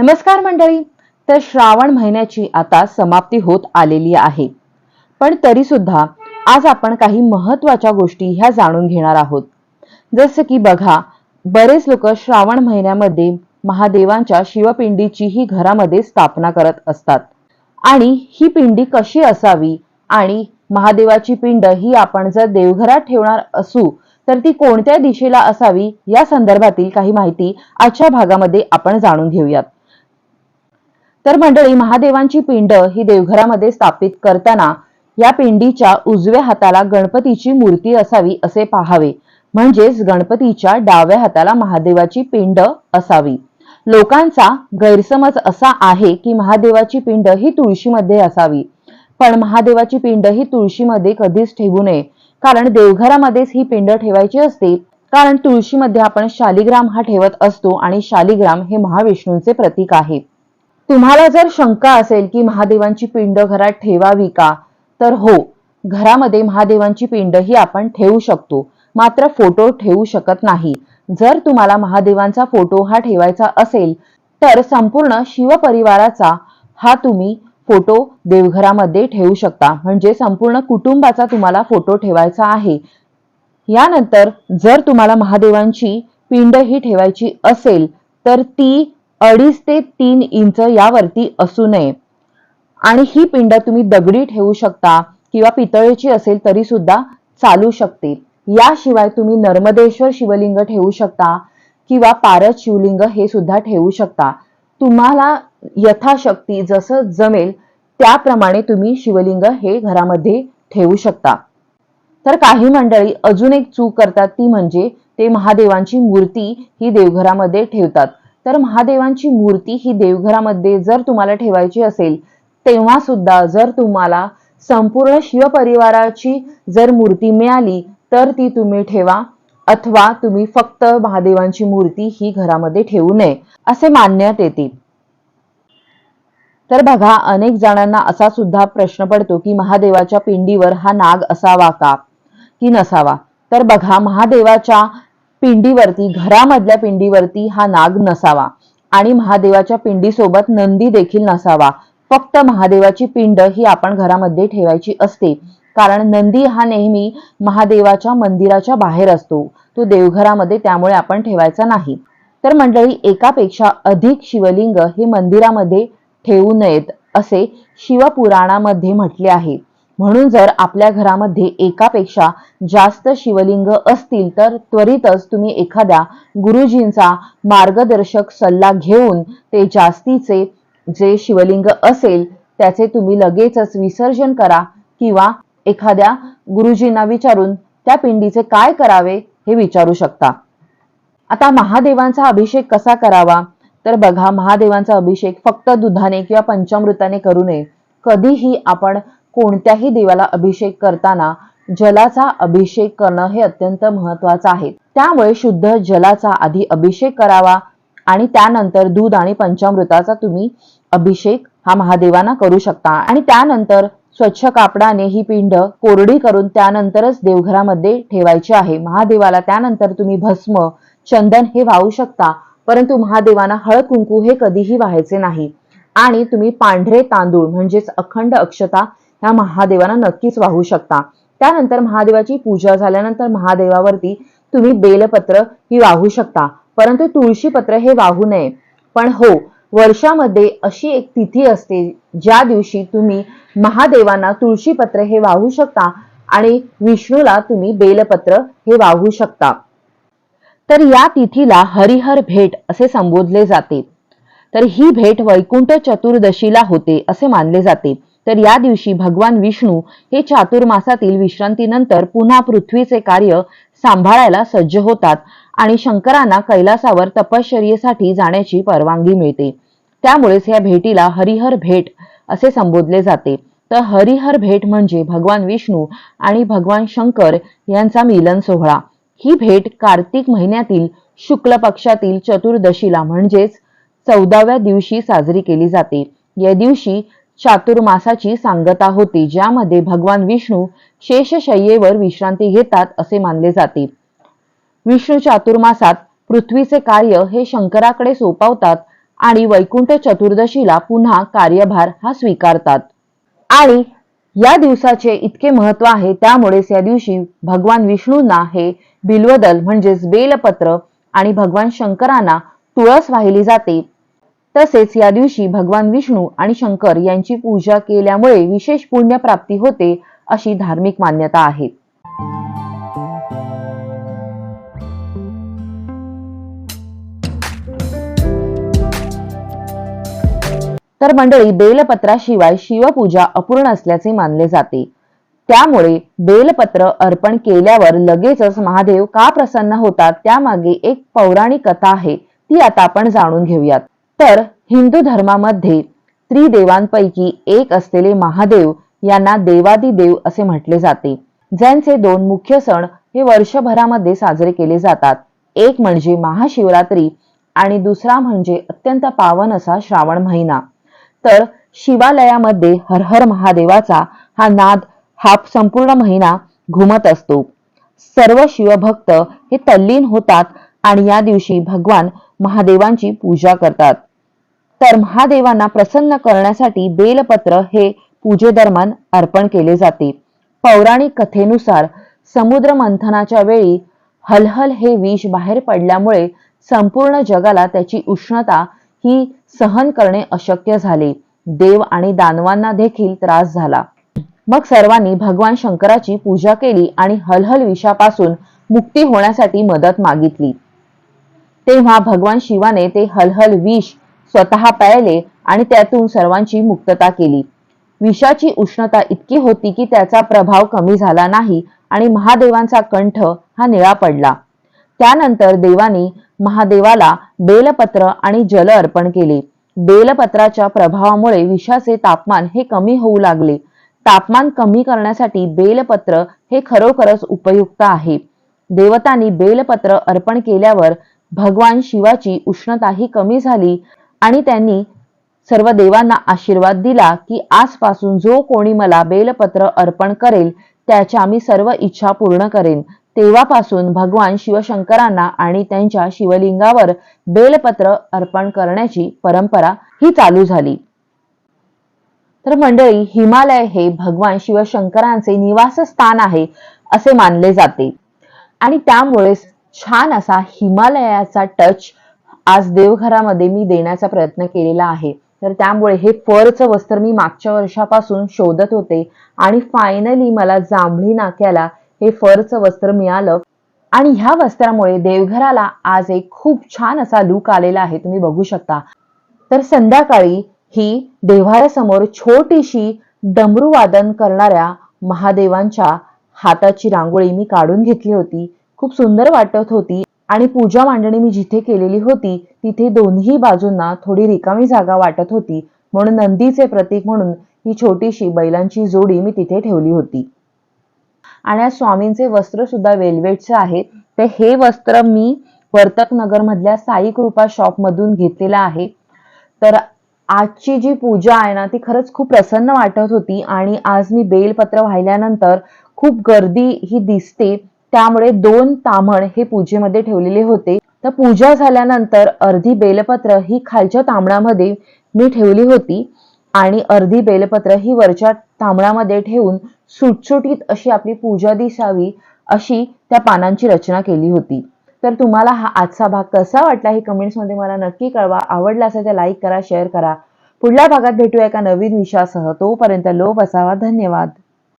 नमस्कार मंडळी. तर श्रावण महिन्याची आता समाप्ती होत आलेली आहे. पण तरी सुद्धा आज आपण काही महत्त्वाच्या गोष्टी ह्या जाणून घेणार आहोत. जसं की बघा बरेच लोक श्रावण महिन्यामध्ये महादेवांच्या शिवपिंडीचीही घरामध्ये स्थापना करत असतात. आणि ही पिंडी कशी असावी आणि महादेवाची पिंड ही आपण जर देवघरात ठेवणार असू तर ती कोणत्या दिशेला असावी या संदर्भातील काही माहिती आजच्या भागामध्ये आपण जाणून घेऊयात. तर मंडळी महादेवांची पिंड ही देवघरामध्ये स्थापित करताना या पिंडीच्या उजव्या हाताला गणपतीची मूर्ती असावी असे पाहावे. म्हणजेच गणपतीच्या डाव्या हाताला महादेवाची पिंड असावी. लोकांचा गैरसमज असा आहे की महादेवाची पिंड ही तुळशीमध्ये असावी. पण महादेवाची पिंड ही तुळशीमध्ये कधीच ठेवू नये. कारण देवघरामध्येच ही पिंड ठेवायची असते. कारण तुळशीमध्ये आपण शालिग्राम हा ठेवत असतो आणि शालिग्राम हे महाविष्णूंचे प्रतीक आहे. तुम्हाला जर शंका असेल की महादेवांची पिंड घरात ठेवावी का तर हो घरामध्ये महादेवांची पिंड ही आपण ठेवू शकतो. मात्र फोटो ठेवू शकत नाही. जर तुम्हाला महादेवांचा फोटो हा ठेवायचा असेल तर संपूर्ण शिवपरिवाराचा हा तुम्ही फोटो देवघरामध्ये ठेवू शकता. म्हणजे संपूर्ण कुटुंबाचा तुम्हाला फोटो ठेवायचा आहे. यानंतर जर तुम्हाला महादेवांची पिंड ही ठेवायची असेल तर ती अडीच ते तीन इंच यावरती असू नये. आणि ही पिंड तुम्ही दगडी ठेवू शकता किंवा पितळेची असेल तरी सुद्धा चालू शकते. याशिवाय तुम्ही नर्मदेश्वर शिवलिंग ठेवू शकता किंवा पारद शिवलिंग हे सुद्धा ठेवू शकता. तुम्हाला यथाशक्ती जसं जमेल त्याप्रमाणे तुम्ही शिवलिंग हे घरामध्ये ठेवू शकता. तर काही मंडळी अजून एक चूक करतात ती म्हणजे ते महादेवांची मूर्ती ही देवघरामध्ये ठेवतात. तर महादेवांची मूर्ती ही देवघरामध्ये जर तुम्हाला ठेवायची असेल तेव्हा सुद्धा जर तुम्हाला संपूर्ण शिवपरिवाराची जर मूर्ती मिळाली तर ती तुम्ही ठेवा. अथवा तुम्ही फक्त महादेवांची मूर्ती ही घरामध्ये ठेवू नये असे मानण्यात येते. तर बघा अनेक जणांना असा सुद्धा प्रश्न पडतो की महादेवाच्या पिंडीवर हा नाग असावा का? की नसावा? तर बघा महादेवाच्या पिंडीवरती घरामधल्या पिंडीवरती हा नाग नसावा आणि महादेवाच्या पिंडीसोबत नंदी देखील नसावा. फक्त महादेवाची पिंड ही आपण घरामध्ये ठेवायची असते. कारण नंदी हा नेहमी महादेवाच्या मंदिराच्या बाहेर असतो. तो देवघरामध्ये त्यामुळे आपण ठेवायचा नाही. तर मंडळी एकापेक्षा अधिक शिवलिंग हे मंदिरामध्ये ठेवू नयेत असे शिवपुराणामध्ये म्हटले आहे. म्हणून जर आपल्या घरामध्ये एकापेक्षा जास्त शिवलिंग असतील तर त्वरितच तुम्ही एखाद्या गुरुजींचा मार्गदर्शक सल्ला घेऊन ते जास्तीचे जे शिवलिंग असेल त्याचे तुम्ही लगेचच विसर्जन करा किंवा एखाद्या गुरुजींना विचारून त्या पिंडीचे काय करावे हे विचारू शकता. आता महादेवांचा अभिषेक कसा करावा? तर बघा महादेवांचा अभिषेक फक्त दुधाने किंवा पंचामृताने करू नये. कधीही आपण कोणत्याही देवाला अभिषेक करताना जलाचा अभिषेक करणं हे अत्यंत महत्वाचं आहे. त्यामुळे शुद्ध जलाचा आधी अभिषेक करावा आणि त्यानंतर दूध आणि पंचामृताचा तुम्ही अभिषेक हा महादेवांना करू शकता. आणि त्यानंतर स्वच्छ कापडाने ही पिंड कोरडी करून त्यानंतरच देवघरामध्ये ठेवायची आहे. महादेवाला त्यानंतर तुम्ही भस्म चंदन हे वाहू शकता परंतु महादेवांना हळद कुंकू हे कधीही व्हायचे नाही. आणि तुम्ही पांढरे तांदूळ म्हणजेच अखंड अक्षता ह्या महादेवांना नक्कीच वाहू शकता. त्यानंतर महादेवाची पूजा झाल्यानंतर महादेवावरती तुम्ही बेलपत्र ही वाहू शकता. परंतु तुळशी पत्र हे वाहू नये. पण हो वर्षामध्ये अशी एक तिथी असते ज्या दिवशी तुम्ही महादेवांना तुळशीपत्र हे वाहू शकता आणि विष्णूला तुम्ही बेलपत्र हे वाहू शकता. तर या तिथीला हरिहर भेट असे संबोधले जाते. तर ही भेट वैकुंठ चतुर्दशीला होते असे मानले जाते. तर या दिवशी भगवान विष्णू हे चातुर्मासातील विश्रांतीनंतर पुन्हा पृथ्वीचे कार्य सांभाळायला सज्ज होतात आणि शंकरांना कैलासावर तपश्चर्येसाठी जाण्याची परवानगी मिळते. त्यामुळेच या भेटीला हरिहर भेट असे संबोधले जाते. तर हरिहर भेट म्हणजे भगवान विष्णू आणि भगवान शंकर यांचा मिलन सोहळा. ही भेट कार्तिक महिन्यातील शुक्ल पक्षातील चतुर्दशीला म्हणजेच चौदाव्या दिवशी साजरी केली जाते. या दिवशी चातुर्मासाची सांगता होती ज्यामध्ये भगवान विष्णू शेषशय्येवर विश्रांती घेतात असे मानले जाते. विष्णू चातुर्मासात पृथ्वीचे कार्य हे शंकराकडे सोपवतात आणि वैकुंठ चतुर्दशीला पुन्हा कार्यभार हा स्वीकारतात. आणि या दिवसाचे इतके महत्त्व आहे त्यामुळेच या दिवशी भगवान विष्णूंना हे बिल्वदल म्हणजेच बेलपत्र आणि भगवान शंकरांना तुळस वाहिली जाते. तसेच या दिवशी भगवान विष्णू आणि शंकर यांची पूजा केल्यामुळे विशेष पुण्य प्राप्ती होते अशी धार्मिक मान्यता आहे. तर मंडळी बेलपत्राशिवाय शिवपूजा अपूर्ण असल्याचे मानले जाते. त्यामुळे बेलपत्र अर्पण केल्यावर लगेचच महादेव का प्रसन्न होतात त्यामागे एक पौराणिक कथा आहे ती आता आपण जाणून घेऊयात. तर हिंदू धर्मामध्ये त्रिदेवांपैकी एक असलेले महादेव यांना देवादी देव असे म्हटले जाते. ज्यांचे दोन मुख्य सण हे वर्षभरामध्ये साजरे केले जातात. एक म्हणजे महाशिवरात्री आणि दुसरा म्हणजे अत्यंत पावन असा श्रावण महिना. तर शिवालयामध्ये हर हर महादेवाचा हा नाद हा संपूर्ण महिना घुमत असतो. सर्व शिवभक्त हे तल्लीन होतात आणि या दिवशी भगवान महादेवांची पूजा करतात. तर महादेवांना प्रसन्न करण्यासाठी बेलपत्र हे पूजेदरम्यान अर्पण केले जाते. पौराणिक कथेनुसार समुद्र मंथनाच्या वेळी हलहल हे विष बाहेर पडल्यामुळे संपूर्ण जगाला त्याची उष्णता ही सहन करणे अशक्य झाले. देव आणि दानवांना देखील त्रास झाला. मग सर्वांनी भगवान शंकराची पूजा केली आणि हलहल विषापासून मुक्ती होण्यासाठी मदत मागितली. तेव्हा भगवान शिवाने ते हलहल विष स्वतः पळले आणि त्यातून सर्वांची मुक्तता केली. विषाची उष्णता इतकी होती की त्याचा प्रभाव कमी झाला नाही आणि महादेवांचा कंठ हा निळा पडला. त्यानंतर देवानी महादेवाला बेलपत्र आणि जल अर्पण केले. बेलपत्राच्या प्रभावामुळे विषाचे तापमान हे कमी होऊ लागले. तापमान कमी करण्यासाठी बेलपत्र हे खरोखरच उपयुक्त आहे. देवतांनी बेलपत्र अर्पण केल्यावर भगवान शिवाची उष्णताही कमी झाली आणि त्यांनी सर्व देवांना आशीर्वाद दिला की आजपासून जो कोणी मला बेलपत्र अर्पण करेल त्याच्या मी सर्व इच्छा पूर्ण करेन. तेव्हापासून भगवान शिवशंकरांना आणि त्यांच्या शिवलिंगावर बेलपत्र अर्पण करण्याची परंपरा ही चालू झाली. तर मंडळी हिमालय हे भगवान शिवशंकरांचे निवासस्थान आहे असे मानले जाते. आणि त्यामुळे छान असा हिमालयाचा टच आज देवघरामध्ये मी देण्याचा प्रयत्न केलेला आहे. तर त्यामुळे हे फरचं वस्त्र मी मागच्या वर्षापासून शोधत होते आणि फायनली मला जांभळी नाक्याला हे फरचं वस्त्र मिळालं. आणि ह्या वस्त्रामुळे देवघराला आज एक खूप छान असा लुक आलेला आहे. तुम्ही बघू शकता. तर संध्याकाळी ही देव्हाऱ्यासमोर छोटीशी डमरूवादन करणाऱ्या महादेवांच्या हाताची रांगोळी मी काढून घेतली होती. खूप सुंदर वाटत होती. आणि पूजा मांडणी मी जिथे केलेली होती तिथे दोन्ही बाजूंना थोडी रिकामी जागा वाटत होती. म्हणून नंदीचे प्रतीक म्हणून ही छोटीशी बैलांची जोडी मी तिथे ठेवली होती. आणि आज स्वामींचे वस्त्र सुद्धा वेल्वेटचे आहे ते हे वस्त्र मी वर्तक नगर मधल्या साई कृपा शॉप मधून घेतलेलं आहे. तर आजची जी पूजा आहे ना ती खरंच खूप प्रसन्न वाटत होती. आणि आज मी बेलपत्र वाहिल्यानंतर खूप गर्दी ही दिसते. त्यामुळे दोन तांबण हे पूजेमध्ये ठेवलेले होते. तर पूजा झाल्यानंतर अर्धी बेलपत्र ही खालच्या तांबणामध्ये मी ठेवली होती आणि अर्धी बेलपत्र ही वरच्या तांबणामध्ये ठेवून सुटसुटीत अशी आपली पूजा दिसावी अशी त्या पानांची रचना केली होती. तर तुम्हाला हा आजचा भाग कसा वाटला हे कमेंट्समध्ये मला नक्की कळवा. आवडला असेल तर लाईक करा शेअर करा. पुढल्या भागात भेटूया एका नवीन विषयासह. तोपर्यंत लोप असावा धन्यवाद.